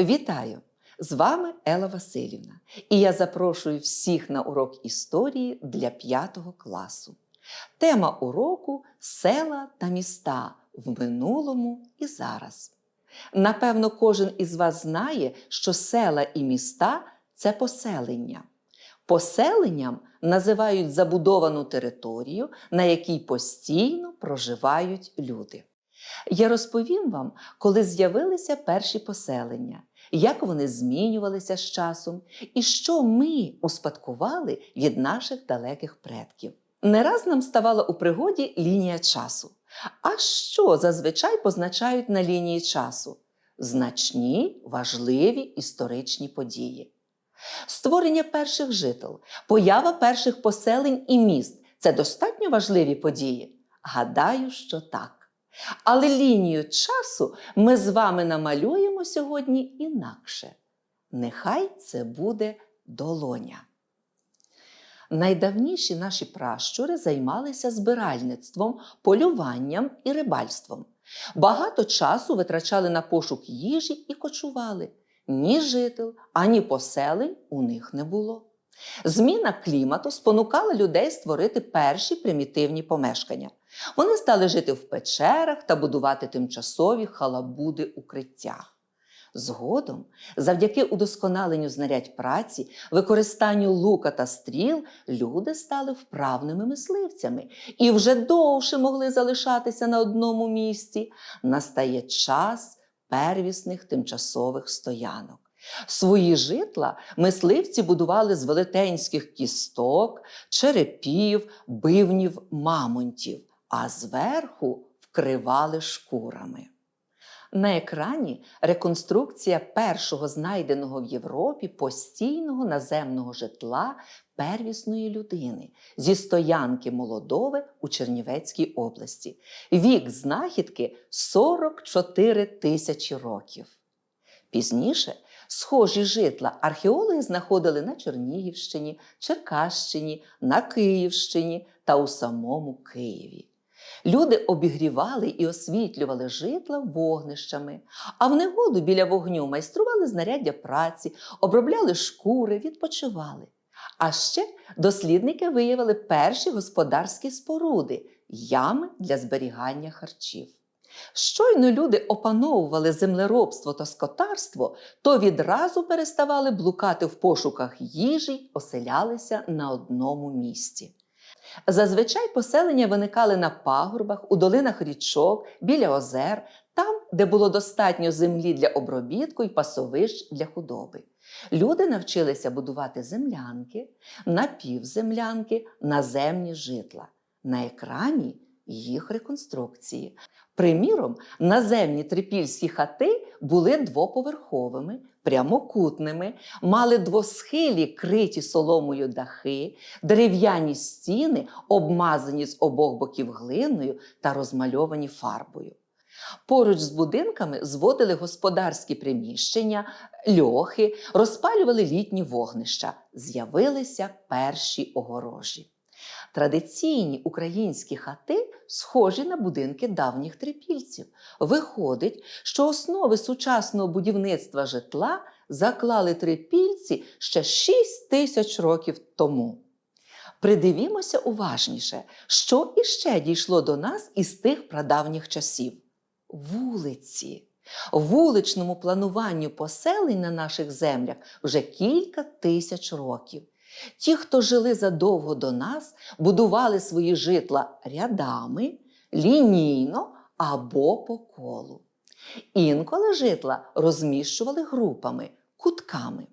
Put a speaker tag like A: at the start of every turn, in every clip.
A: Вітаю! З вами Ела Васильівна, і я запрошую всіх на урок історії для 5 класу. Тема уроку села та міста в минулому і зараз. Напевно, кожен із вас знає, що села і міста це поселення. Поселенням називають забудовану територію, на якій постійно проживають люди. Я розповім вам, коли з'явилися перші поселення, як вони змінювалися з часом і що ми успадкували від наших далеких предків. Не раз нам ставала у пригоді лінія часу. А що зазвичай позначають на лінії часу? Значні, важливі історичні події. Створення перших жител, поява перших поселень і міст це достатньо важливі події? Гадаю, що так. Але лінію часу ми з вами намалюємо сьогодні інакше. Нехай це буде долоня. Найдавніші наші пращури займалися збиральництвом, полюванням і рибальством. Багато часу витрачали на пошук їжі і кочували. Ні жител, ані поселень у них не було. Зміна клімату спонукала людей створити перші примітивні помешкання. Вони стали жити в печерах та будувати тимчасові халабуди укриття. Згодом, завдяки удосконаленню знарядь праці, використанню лука та стріл, люди стали вправними мисливцями і вже довше могли залишатися на одному місці. Настає час первісних тимчасових стоянок. Свої житла мисливці будували з велетенських кісток, черепів, бивнів, мамонтів, а зверху вкривали шкурами. На екрані реконструкція першого знайденого в Європі постійного наземного житла первісної людини зі стоянки Молодове у Чернівецькій області. Вік знахідки 44 тисячі років. Пізніше схожі житла археологи знаходили на Чернігівщині, Черкащині, на Київщині та у самому Києві. Люди обігрівали і освітлювали житла вогнищами, а в негоду біля вогню майстрували знаряддя праці, обробляли шкури, відпочивали. А ще дослідники виявили перші господарські споруди ями для зберігання харчів. Щойно люди опановували землеробство та скотарство, то відразу переставали блукати в пошуках їжі оселялися на одному місці. Зазвичай поселення виникали на пагорбах, у долинах річок, біля озер, там, де було достатньо землі для обробітку і пасовищ для худоби. Люди навчилися будувати землянки, напівземлянки, наземні житла. На екрані їх реконструкції. Приміром, наземні трипільські хати були двоповерховими, прямокутними, мали двосхилі криті соломою дахи, дерев'яні стіни, обмазані з обох боків глиною та розмальовані фарбою. Поруч з будинками зводили господарські приміщення, льохи, розпалювали літні вогнища. З'явилися перші огорожі. Традиційні українські хати схожі на будинки давніх трипільців. Виходить, що основи сучасного будівництва житла заклали трипільці ще 6 тисяч років тому. Придивімося уважніше, що іще дійшло до нас із тих прадавніх часів. Вулиці. Вуличному плануванню поселень на наших землях вже кілька тисяч років. Ті, хто жили задовго до нас, будували свої житла рядами, лінійно або по колу. Інколи житла розміщували групами, кутками.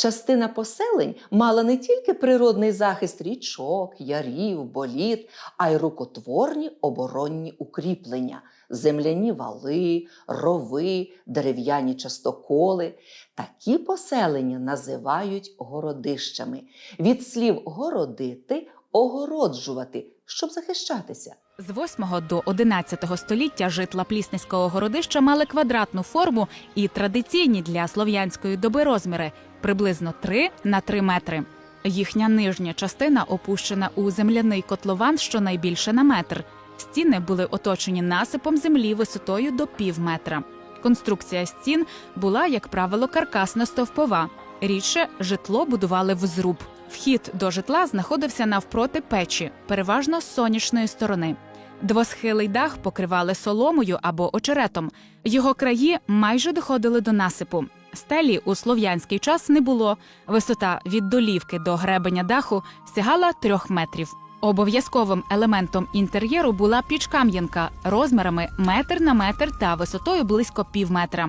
A: Частина поселень мала не тільки природний захист річок, ярів, боліт, а й рукотворні оборонні укріплення, земляні вали, рови, дерев'яні частоколи. Такі поселення називають городищами. Від слів городити огороджувати, щоб захищатися.
B: З 8 до 11 століття житла Плісницького городища мали квадратну форму і традиційні для слов'янської доби розміри приблизно 3 на 3 метри. Їхня нижня частина опущена у земляний котлован щонайбільше на метр. Стіни були оточені насипом землі висотою до пів метра. Конструкція стін була, як правило, каркасно-стовпова. Рідше житло будували в зруб. Вхід до житла знаходився навпроти печі, переважно з сонячної сторони. Двосхилий дах покривали соломою або очеретом. Його краї майже доходили до насипу. Стелі у слов'янський час не було. Висота від долівки до гребеня даху сягала трьох метрів. Обов'язковим елементом інтер'єру була піч-кам'янка розмірами метр на метр та висотою близько пів метра.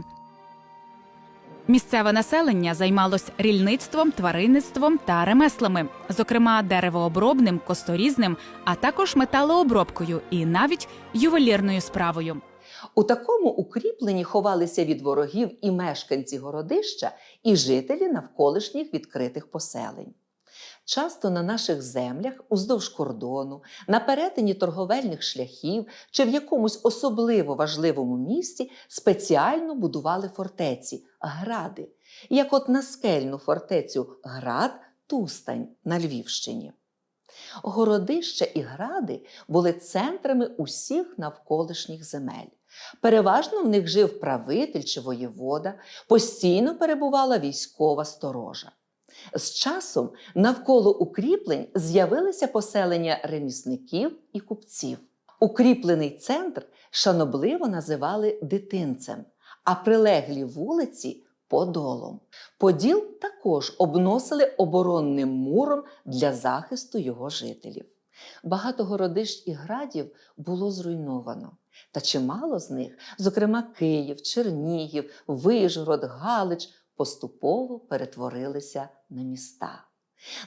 B: Місцеве населення займалось рільництвом, тваринництвом та ремеслами, зокрема деревообробним, косторізним, а також металообробкою і навіть ювелірною справою.
A: У такому укріпленні ховалися від ворогів і мешканці городища, і жителі навколишніх відкритих поселень. Часто на наших землях, уздовж кордону, на перетині торговельних шляхів чи в якомусь особливо важливому місці спеціально будували фортеці гради, як от на скельну фортецю Град Тустань на Львівщині. Городища і гради були центрами усіх навколишніх земель. Переважно в них жив правитель чи воєвода, постійно перебувала військова сторожа. З часом навколо укріплень з'явилися поселення ремісників і купців. Укріплений центр шанобливо називали дитинцем, а прилеглі вулиці подолом. Поділ також обносили оборонним муром для захисту його жителів. Багато городищ і градів було зруйновано. Та чимало з них, зокрема Київ, Чернігів, Вижгород, Галич, поступово перетворилися на міста.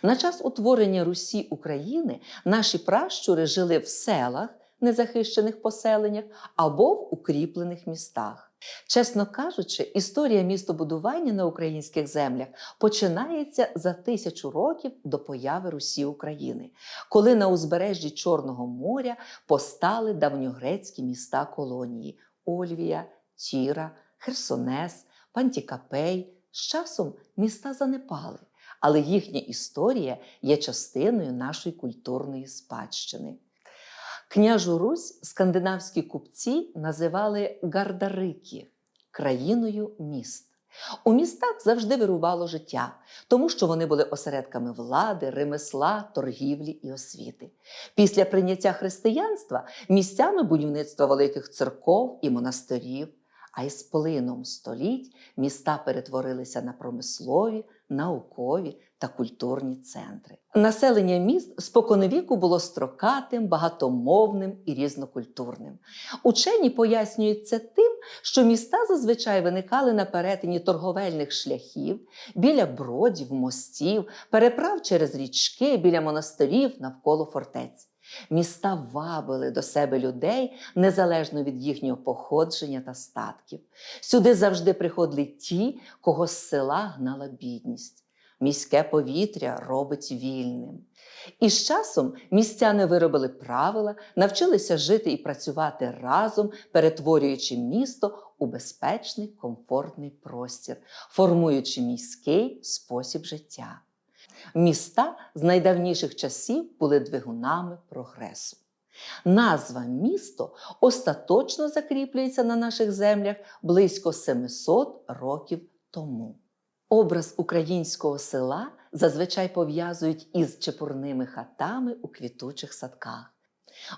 A: На час утворення Русі України наші пращури жили в селах, незахищених поселеннях або в укріплених містах. Чесно кажучи, історія містобудування на українських землях починається за тисячу років до появи Русі України, коли на узбережжі Чорного моря постали давньогрецькі міста колонії Ольвія, Тіра, Херсонес, Пантікапей. З часом міста занепали, але їхня історія є частиною нашої культурної спадщини. Княжу Русь скандинавські купці називали Гардарики країною міст. У містах завжди вирувало життя, тому що вони були осередками влади, ремесла, торгівлі і освіти. Після прийняття християнства місцями будівництва великих церков і монастирів, а із плином століть міста перетворилися на промислові, наукові та культурні центри. Населення міст споконвіку було строкатим, багатомовним і різнокультурним. Учені пояснюють це тим, що міста зазвичай виникали на перетині торговельних шляхів, біля бродів, мостів, переправ через річки, біля монастирів навколо фортець. Міста вабили до себе людей незалежно від їхнього походження та статків. Сюди завжди приходили ті, кого з села гнала бідність. Міське повітря робить вільним. І з часом містяни виробили правила, навчилися жити і працювати разом, перетворюючи місто у безпечний, комфортний простір, формуючи міський спосіб життя. Міста з найдавніших часів були двигунами прогресу. Назва місто остаточно закріплюється на наших землях близько 700 років тому. Образ українського села зазвичай пов'язують із чепурними хатами у квітучих садках.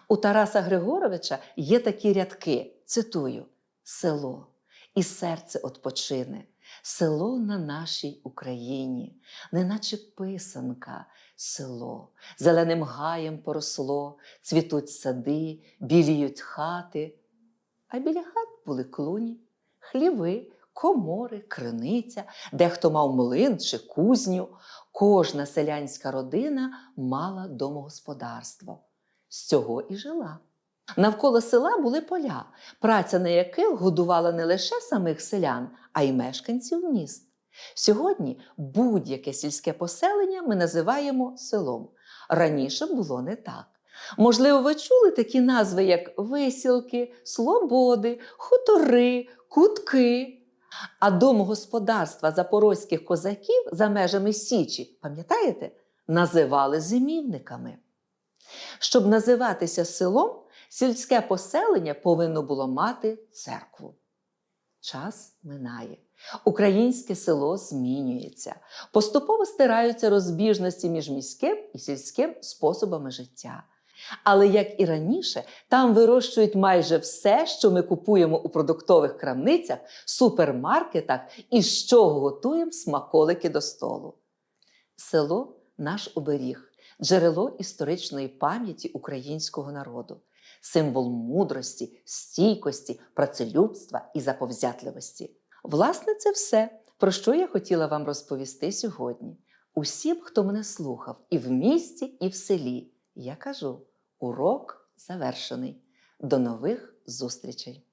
A: У Тараса Григоровича є такі рядки, цитую: село, і серце отпочине, село на нашій Україні, неначе писанка, село, зеленим гаєм поросло, цвітуть сади, біліють хати. А біля хат були клуні, хліви, комори, криниця, дехто мав млин чи кузню. Кожна селянська родина мала домогосподарство. З цього і жила. Навколо села були поля, праця на яких годувала не лише самих селян, а й мешканців міст. Сьогодні будь-яке сільське поселення ми називаємо селом. Раніше було не так. Можливо, ви чули такі назви, як висілки, слободи, хутори, кутки. А домогосподарства запорозьких козаків за межами Січі, пам'ятаєте, називали зимівниками. Щоб називатися селом, сільське поселення повинно було мати церкву. Час минає. Українське село змінюється. Поступово стираються розбіжності між міським і сільським способами життя. Але як і раніше, там вирощують майже все, що ми купуємо у продуктових крамницях, супермаркетах і з чого готуємо смаколики до столу. Село наш оберіг, джерело історичної пам'яті українського народу, символ мудрості, стійкості, працелюбства і заповзятливості. Власне, це все, про що я хотіла вам розповісти сьогодні. Усім, хто мене слухав, і в місті, і в селі, я кажу: урок завершений. До нових зустрічей!